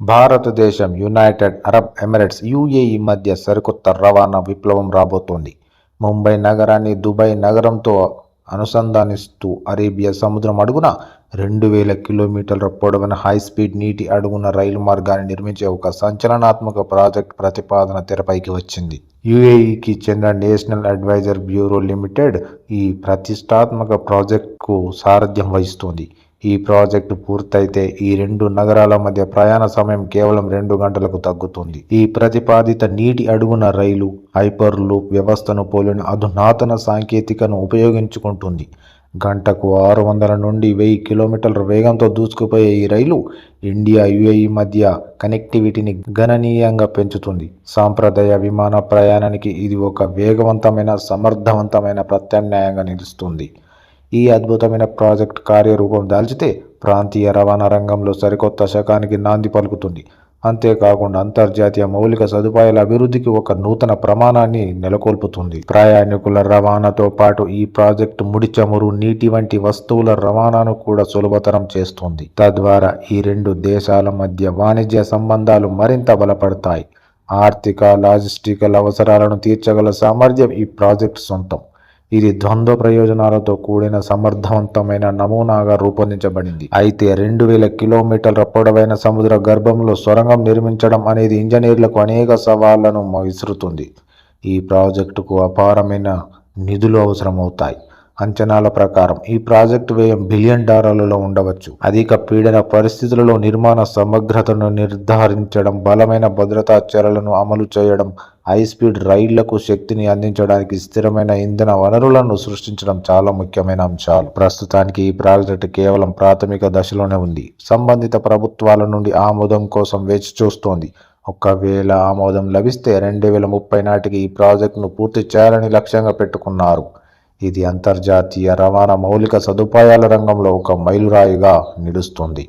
భారతదేశం United Arab Emirates UAE మధ్య సరికొత్త రవాణా విప్లవం రాబోతోంది. ముంబై నగరాన్ని దుబాయ్ నగరంతో అనుసంధానిస్తూ అరేబియా సముద్రం అడుగున రెండు వేల కిలోమీటర్ల పొడవైన హైస్పీడ్ నీటి అడుగున రైలు మార్గాన్ని నిర్మించే ఒక సంచలనాత్మక ప్రాజెక్ట్ ప్రతిపాదన తెరపైకి వచ్చింది. యుఏఈకి చెందిన నేషనల్ అడ్వైజర్ బ్యూరో లిమిటెడ్ ఈ ప్రతిష్టాత్మక ప్రాజెక్టుకు సారథ్యం వహిస్తోంది. ఈ ప్రాజెక్టు పూర్తయితే ఈ రెండు నగరాల మధ్య ప్రయాణ సమయం కేవలం రెండు గంటలకు తగ్గుతుంది. ఈ ప్రతిపాదిత నీటి అడుగున రైలు హైపర్ లూప్ వ్యవస్థను పోలిన అధునాతన సాంకేతికను ఉపయోగించుకుంటుంది. గంటకు ఆరు వందల నుండి వెయ్యి కిలోమీటర్ల వేగంతో దూసుకుపోయే ఈ రైలు ఇండియా యుఏఈ మధ్య కనెక్టివిటీని గణనీయంగా పెంచుతుంది. సాంప్రదాయ విమాన ప్రయాణానికి ఇది ఒక వేగవంతమైన సమర్థవంతమైన ప్రత్యామ్నాయంగా నిలుస్తుంది. ఈ అద్భుతమైన ప్రాజెక్ట్ కార్యరూపం దాల్చితే ప్రాంతీయ రవాణా రంగంలో సరికొత్త శకానికి నాంది పలుకుతుంది. అంతేకాకుండా అంతర్జాతీయ మౌలిక సదుపాయాల అభివృద్ధికి ఒక నూతన ప్రమాణాన్ని నెలకొల్పుతుంది. ప్రయాణికుల రవాణాతో పాటు ఈ ప్రాజెక్టు ముడి చమురు నీటి వంటి వస్తువుల రవాణాను కూడా సులభతరం చేస్తుంది. తద్వారా ఈ రెండు దేశాల మధ్య వాణిజ్య సంబంధాలు మరింత బలపడతాయి. ఆర్థిక లాజిస్టికల్ అవసరాలను తీర్చగల సామర్థ్యం ఈ ప్రాజెక్టు సొంతం. ఇది ద్వంద్వ ప్రయోజనాలతో కూడిన సమర్థవంతమైన నమూనాగా రూపొందించబడింది. అయితే రెండు వేల కిలోమీటర్ల పొడవైన సముద్ర గర్భంలో సొరంగం నిర్మించడం అనేది ఇంజనీర్లకు అనేక సవాళ్ళను విసురుతుంది ఈ ప్రాజెక్టుకు అపారమైన నిధులు అవసరమవుతాయి. అంచనాల ప్రకారం ఈ ప్రాజెక్టు వ్యయం బిలియన్ డాలర్లలో ఉండవచ్చు. అధిక పీడన పరిస్థితులలో నిర్మాణ సమగ్రతను నిర్ధారించడం బలమైన భద్రతా చర్యలను అమలు చేయడం హై స్పీడ్ రైళ్ళకు శక్తిని అందించడానికి స్థిరమైన ఇంధన వనరులను సృష్టించడం చాలా ముఖ్యమైన అంశాలు. ప్రస్తుతానికి ఈ ప్రాజెక్టు కేవలం ప్రాథమిక దశలోనే ఉంది. సంబంధిత ప్రభుత్వాల నుండి ఆమోదం కోసం వేచి చూస్తోంది. ఒకవేళ ఆమోదం లభిస్తే రెండు వేల ముప్పై నాటికి ఈ ప్రాజెక్టును పూర్తి చేయాలని లక్ష్యంగా పెట్టుకున్నారు. ఇది అంతర్జాతీయ రవాణా మౌలిక సదుపాయాల రంగంలో ఒక మైలురాయిగా నిలుస్తుంది.